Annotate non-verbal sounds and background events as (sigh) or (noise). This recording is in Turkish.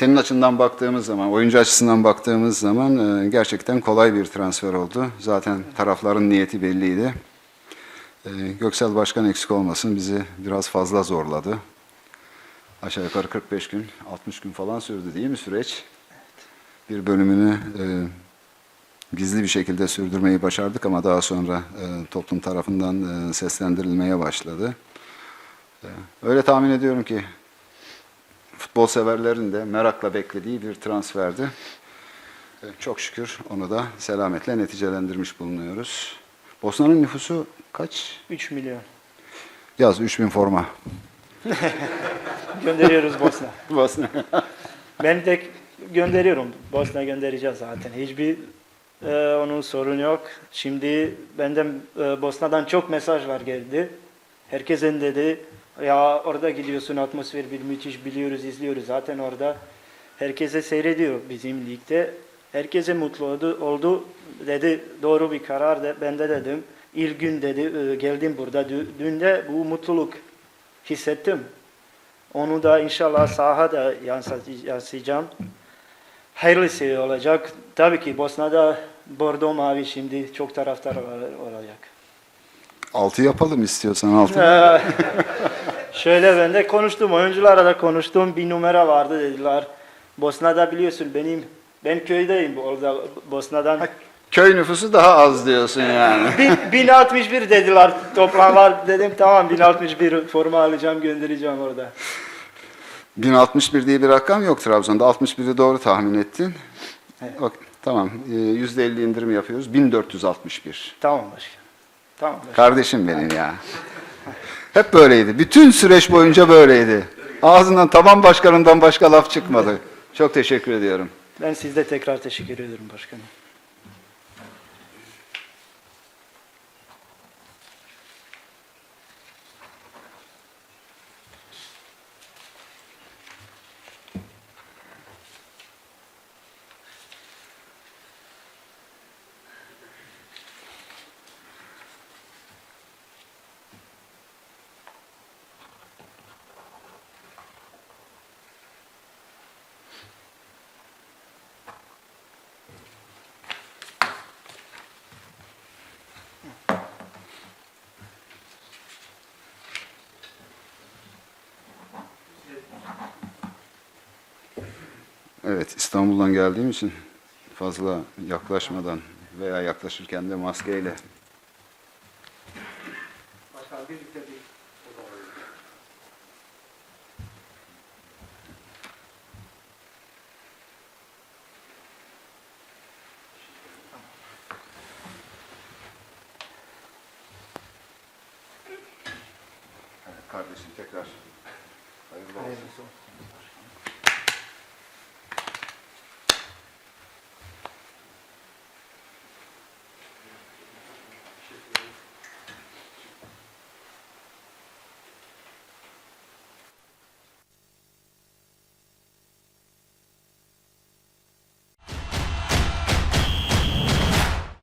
senin açından baktığımız zaman, oyuncu açısından baktığımız zaman e, gerçekten kolay bir transfer oldu. Zaten tarafların niyeti belliydi. E, Göksel Başkan eksik olmasın bizi biraz fazla zorladı. Aşağı yukarı 45 gün, 60 gün falan sürdü değil mi süreç? Bir bölümünü e, gizli bir şekilde sürdürmeyi başardık ama daha sonra e, toplum tarafından e, seslendirilmeye başladı. E, öyle tahmin ediyorum ki futbol severlerin de merakla beklediği bir transferdi. E, çok şükür onu da selametle neticelendirmiş bulunuyoruz. Bosna'nın nüfusu kaç? 3 milyon. Yaz 3000 forma. (laughs) Gönderiyoruz Bosna. (laughs) Bosna. Ben de gönderiyorum. Bosna göndereceğiz zaten. Hiçbir e, onun sorun yok. Şimdi benden e, Bosna'dan çok mesaj var geldi. Herkesin dedi ya orada gidiyorsun atmosfer bir müthiş biliyoruz izliyoruz zaten orada. Herkese seyrediyor bizim ligde. Herkese mutlu oldu, oldu. Dedi doğru bir karar da ben de dedim. İlk gün dedi e, geldim burada. Dü- Dün de bu mutluluk hissettim. Onu da inşallah sahada yansıt- yansıyacağım. Hayırlısı olacak. Tabii ki Bosna'da Bordo Mavi şimdi çok taraftar ol- olacak. 6 yapalım istiyorsan 6. (laughs) (laughs) Şöyle ben de konuştum, oyunculara da konuştum. Bir numara vardı dediler. Bosna'da biliyorsun benim, ben köydeyim orada Bosna'dan. Köy nüfusu daha az diyorsun yani. (laughs) Bin- 1061 dediler toplam var. Dedim tamam 1061 forma alacağım göndereceğim orada. 1061 diye bir rakam yok Trabzon'da. 61'i doğru tahmin ettin. Evet. Bak, tamam. e, %50 indirim yapıyoruz. 1461. Tamam başkanım. Tamam başkanım. Kardeşim benim ya. Hep böyleydi. Bütün süreç boyunca böyleydi. Ağzından taban başkanından başka laf çıkmadı. Çok teşekkür ediyorum. Ben sizde tekrar teşekkür ediyorum başkanım. Evet, İstanbul'dan geldiğim için fazla yaklaşmadan veya yaklaşırken de maskeyle Başkanım birlikte bir kardeşim tekrar hayırlı olsun. Hayırlısı olsun.